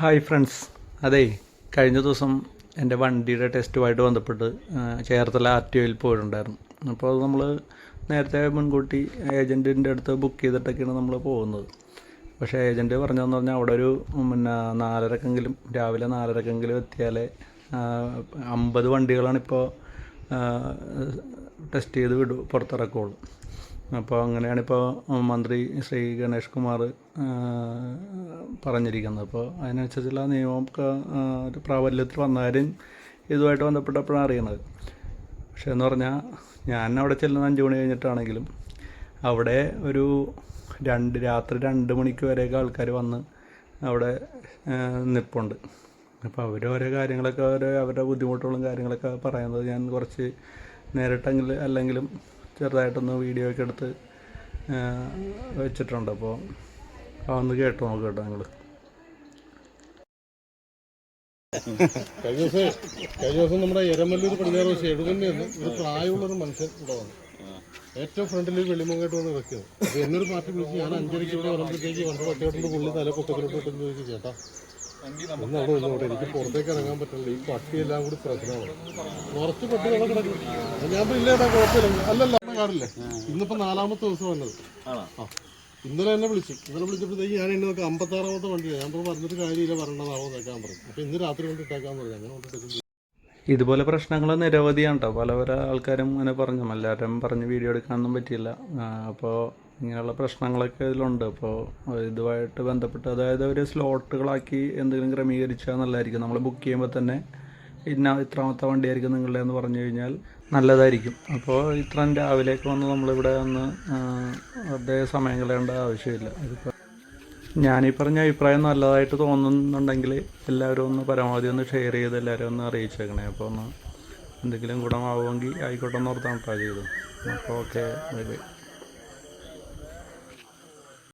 Hi friends. അതെ കഴിഞ്ഞ ദിവസം എന്റെ വണ്ടിയുടെ ടെസ്റ്റുമായിട്ട് ബന്ധപ്പെട്ട് ചേർത്തല ആർ ടി ഒയിൽ പോയിട്ടുണ്ടായിരുന്നു. അപ്പോൾ നമ്മൾ നേരത്തെ മുൻകൂട്ടി ഏജന്റിന്റെ അടുത്ത് ബുക്ക് ചെയ്തിട്ടൊക്കെയാണ് നമ്മൾ പോകുന്നത്. പക്ഷേ ഏജന്റ് പറഞ്ഞതെന്ന് പറഞ്ഞാൽ അവിടെ ഒരു പിന്നെ നാലരക്കെങ്കിലും രാവിലെ നാലരക്കെങ്കിലും എത്തിയാലേ അമ്പത് വണ്ടികളാണ് ഇപ്പോൾ ടെസ്റ്റ് ചെയ്ത് വിടു പുറത്തിറക്കുള്ളൂ. അപ്പോൾ അങ്ങനെയാണിപ്പോൾ മന്ത്രി ശ്രീ ഗണേഷ് കുമാർ പറഞ്ഞിരിക്കുന്നത്. അപ്പോൾ അതിനനുസരിച്ചുള്ള നിയമമൊക്കെ ഒരു പ്രാബല്യത്തിൽ വന്നാലും ഇതുമായിട്ട് ബന്ധപ്പെട്ടപ്പോഴാണ് അറിയണത് പക്ഷേ എന്ന് പറഞ്ഞാൽ ഞാൻ അവിടെ ചെല്ലുന്ന അഞ്ച് മണി കഴിഞ്ഞിട്ടാണെങ്കിലും അവിടെ ഒരു രണ്ട് രാത്രി രണ്ട് മണിക്ക് വരെയൊക്കെ ആൾക്കാർ വന്ന് അവിടെ നിൽപ്പുണ്ട് അപ്പോൾ അവർ ഓരോ കാര്യങ്ങളൊക്കെ ഓരോ അവരുടെ ബുദ്ധിമുട്ടുകളും കാര്യങ്ങളൊക്കെ പറയുന്നത് ഞാൻ കുറച്ച് നേരിട്ടെങ്കിൽ അല്ലെങ്കിലും ചെറുതായിട്ടൊന്ന് വീഡിയോ ഒക്കെ എടുത്ത് വെച്ചിട്ടുണ്ട്. അപ്പോൾ അതൊന്ന് കേട്ടോ നോക്ക് കേട്ടോ നിങ്ങൾ കഴിഞ്ഞ ദിവസം കഴിഞ്ഞ ദിവസം നമ്മുടെ എരമല്ലൂർ പടിഞ്ഞാറ് വശം എഴുപന്നെന്ന് ഒരു പ്രായമുള്ളൊരു മനുഷ്യൻ ഇവിടെ വന്നു. ഏറ്റവും ഫ്രണ്ടിൽ വെള്ളിമുങ്ങായിട്ട് വന്ന് വെക്കുന്നത് അപ്പോൾ എന്നൊരു പാർട്ടി വിളിച്ച് ഞാൻ അഞ്ചരയ്ക്ക് ഇവിടെ വരുമ്പോഴത്തേക്ക് വണ്ടി പട്ടിയോട്ടിന്റെ പുള്ളി തല പൊക്കത്തിലോട്ട് ചോദിച്ചു ചേട്ടാ ഒന്ന് അവിടെ എനിക്ക് പുറത്തേക്ക് ഇറങ്ങാൻ പറ്റില്ല ഈ പട്ടിയെല്ലാം കൂടി പ്രശ്നമാണ്. കുറച്ച് പട്ടി അവിടെ കിടക്കും. ഞാൻ ഇല്ലേടാ കുഴപ്പമില്ല. അല്ലല്ല കാറില്ലേ ഇന്നിപ്പോ നാലാമത്തെ ദിവസം വന്നത്. ആ. ഇന്നലെ എന്നെ വിളിച്ചു. ഇന്നലെ വിളിച്ചപ്പോഴത്തേക്ക് ഞാൻ എന്നെ നോക്കാം അമ്പത്താറാമത്തെ വണ്ടിയാണ് ഞാൻ പറഞ്ഞിട്ട് കാര്യമില്ല വരേണ്ടതാവോ നോക്കാൻ പറഞ്ഞു. അപ്പോൾ ഇന്ന് രാത്രി കൊണ്ട് ഇട്ടേക്കാൻ പറഞ്ഞു. അങ്ങനെ ഇതുപോലെ പ്രശ്നങ്ങൾ നിരവധിയാണ് കേട്ടോ പല പല ആൾക്കാരും ഇങ്ങനെ പറഞ്ഞു. എല്ലാവരും പറഞ്ഞ് വീഡിയോ എടുക്കാനൊന്നും പറ്റിയില്ല. അപ്പോൾ ഇങ്ങനെയുള്ള പ്രശ്നങ്ങളൊക്കെ ഇതിലുണ്ട്. അപ്പോൾ ഇതുമായിട്ട് ബന്ധപ്പെട്ട് അതായത് ഒരു സ്ലോട്ടുകളാക്കി എന്തെങ്കിലും ക്രമീകരിച്ചാൽ നല്ലതായിരിക്കും. നമ്മൾ ബുക്ക് ചെയ്യുമ്പോൾ തന്നെ ഇന്ന ഇത്രാമത്തെ വണ്ടിയായിരിക്കും നിങ്ങളുടെ എന്ന് പറഞ്ഞു കഴിഞ്ഞാൽ നല്ലതായിരിക്കും. അപ്പോൾ ഇത്രയും രാവിലേക്ക് വന്ന് നമ്മളിവിടെ ഒന്ന് അതേ സമയം കളയേണ്ട ആവശ്യമില്ല. ഞാൻ ഞാനീ പറഞ്ഞ അഭിപ്രായം നല്ലതായിട്ട് തോന്നുന്നുണ്ടെങ്കിൽ എല്ലാവരും ഒന്ന് പരമാവധി ഒന്ന് ഷെയർ ചെയ്ത് എല്ലാവരും ഒന്ന് അറിയിച്ചേക്കണേ. അപ്പോൾ ഒന്ന് എന്തെങ്കിലും ഗുണമാവുമെങ്കിൽ ആയിക്കോട്ടെ എന്ന് ഓർത്താണ് കേട്ടോ ചെയ്തു. അപ്പോൾ ഓക്കെ ബൈ ബൈ